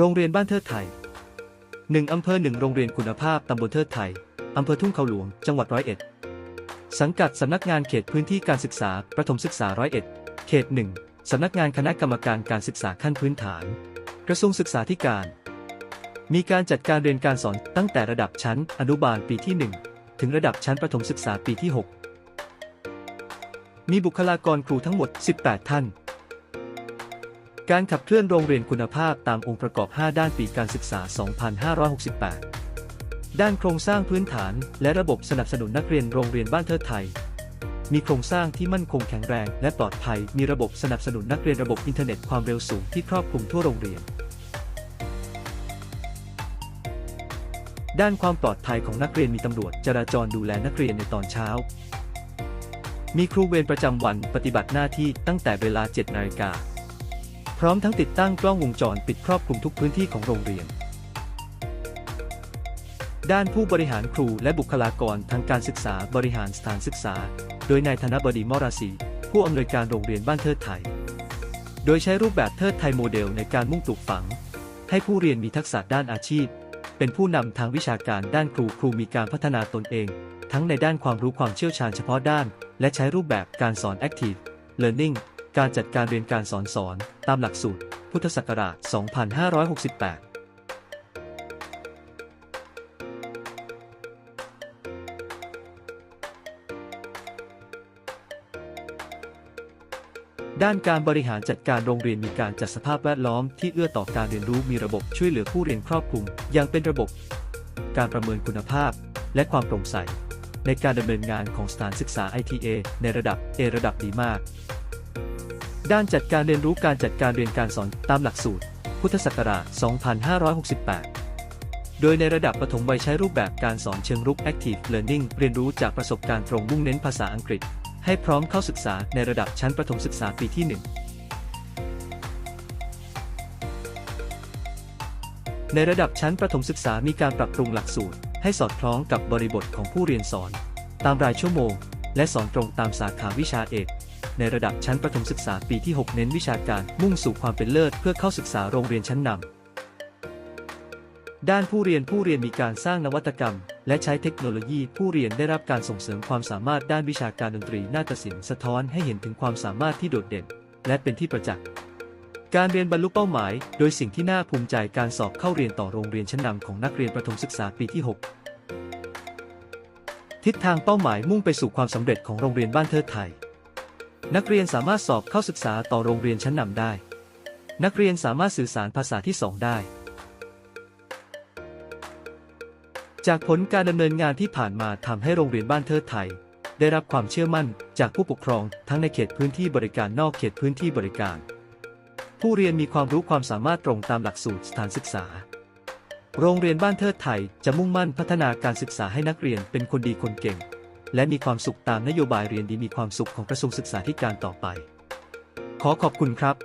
โรงเรียนบ้านเทิดไทย 1 อำเภอ 1 โรงเรียนคุณภาพ ตำบลเทิดไทย อำเภอทุ่งเขาหลวง จังหวัดร้อยเอ็ด สังกัดสำนักงานเขตพื้นที่การศึกษา ประถมศึกษาร้อยเอ็ด เขต 1 สำนักงานคณะกรรมการการศึกษาขั้นพื้นฐาน กระทรวงศึกษาธิการ มีการจัดการเรียนการสอนตั้งแต่ระดับชั้น อนุบาลปีที่ 1 ถึงระดับชั้นประถมศึกษาปีที่ 6 มีบุคลากรครูทั้งหมด 18 ท่าน การขับเคลื่อนโรงเรียนคุณภาพตามองค์ประกอบ 5 ด้านปีการศึกษา 2568 ด้านโครงสร้างพื้นฐานและระบบสนับสนุนนักเรียนโรงเรียนบ้านเทิดไทย มีโครงสร้างที่มั่นคงแข็งแรงและปลอดภัย มีระบบสนับสนุนนักเรียนระบบอินเทอร์เน็ตความเร็วสูงที่ครอบคลุมทั่วโรงเรียน ด้านความปลอดภัยของนักเรียนมีตำรวจจราจรดูแลนักเรียนในตอนเช้า มีครูเวรประจำวันปฏิบัติหน้าที่ตั้งแต่เวลา 7 นาฬิกา พร้อมทั้งติดตั้งกล้องวงจรปิดครอบคลุมทุกพื้นที่ของโรงเรียน ด้านผู้บริหารครูและบุคลากรทางการศึกษาบริหารสถานศึกษา โดยนายธนบดีมราศีผู้อำนวยการโรงเรียนบ้านเทิดไทย โดยใช้รูปแบบเทิดไทยโมเดลในการมุ่งปลูกฝัง ให้ผู้เรียนมีทักษะด้านอาชีพ เป็นผู้นำทางวิชาการด้านครูครูมีการพัฒนาตนเอง ทั้งในด้านความรู้ความเชี่ยวชาญเฉพาะด้าน และใช้รูปแบบการสอน Active Learning การจัดการเรียนการสอนสอน ตามหลักสูตร พุทธศักราช 2568ด้านการบริหารจัดการโรงเรียนมีการจัดสภาพแวดล้อมที่เอื้อต่อการเรียนรู้มีระบบช่วยเหลือผู้เรียนครอบคลุม อย่างเป็นระบบ การประเมินคุณภาพ และความโปร่งใส ในการดำเนินงานของสถานศึกษา ITA ในระดับ A ระดับดีมาก ด้านจัดการเรียนรู้การจัดการเรียนการสอนตามหลักสูตร พุทธศักราช 2568 โดยในระดับประถมวัยใช้รูปแบบการสอนเชิงรุก Active Learning เรียนรู้จากประสบการณ์ตรงมุ่งเน้นภาษาอังกฤษ ให้พร้อมเข้าศึกษาในระดับชั้นประถมศึกษาปีที่ 1ในระดับชั้นประถมศึกษามีการปรับปรุงหลักสูตร ให้สอดคล้องกับบริบทของผู้เรียนสอน ตามรายชั่วโมง และสอนตรงตามสาขาวิชาเอก ในระดับชั้นประถมศึกษาปีที่ 6 เน้นวิชาการมุ่งสู่ความเป็นเลิศเพื่อเข้าศึกษาโรงเรียนชั้นนำด้านผู้เรียนผู้เรียนมีการสร้างนวัตกรรม และใช้เทคโนโลยีผู้เรียนได้รับการส่งเสริมความสามารถด้านวิชาการดนตรีนาฏศิลป์สะท้อนให้เห็นถึงความสามารถที่โดดเด่น และเป็นที่ประจักษ์การเรียนบรรลุเป้าหมาย โดยสิ่งที่น่าภูมิใจการสอบเข้าเรียนต่อโรงเรียนชั้นนำของนักเรียนประถมศึกษาปีที่ 6 ทิศทางเป้าหมายมุ่งไปสู่ความสำเร็จของโรงเรียนบ้านเทิดไทย นักเรียนสามารถสอบเข้าศึกษาต่อโรงเรียนชั้นนำได้ นักเรียนสามารถสื่อสารภาษาที่สองได้ จากผลการดำเนินงานที่ผ่านมาทำให้โรงเรียนบ้านเทิดไทย ได้รับความเชื่อมั่นจากผู้ปกครองทั้งในเขตพื้นที่บริการนอกเขตพื้นที่บริการ ผู้เรียนมีความรู้ความสามารถตรงตามหลักสูตรสถานศึกษา โรงเรียนบ้านเทิดไทยจะมุ่งมั่นพัฒนาการศึกษาให้นักเรียนเป็นคนดีคนเก่ง และมีความสุขตามนโยบายเรียนดีมีความสุขของกระทรวงศึกษาธิการต่อไป ขอขอบคุณครับ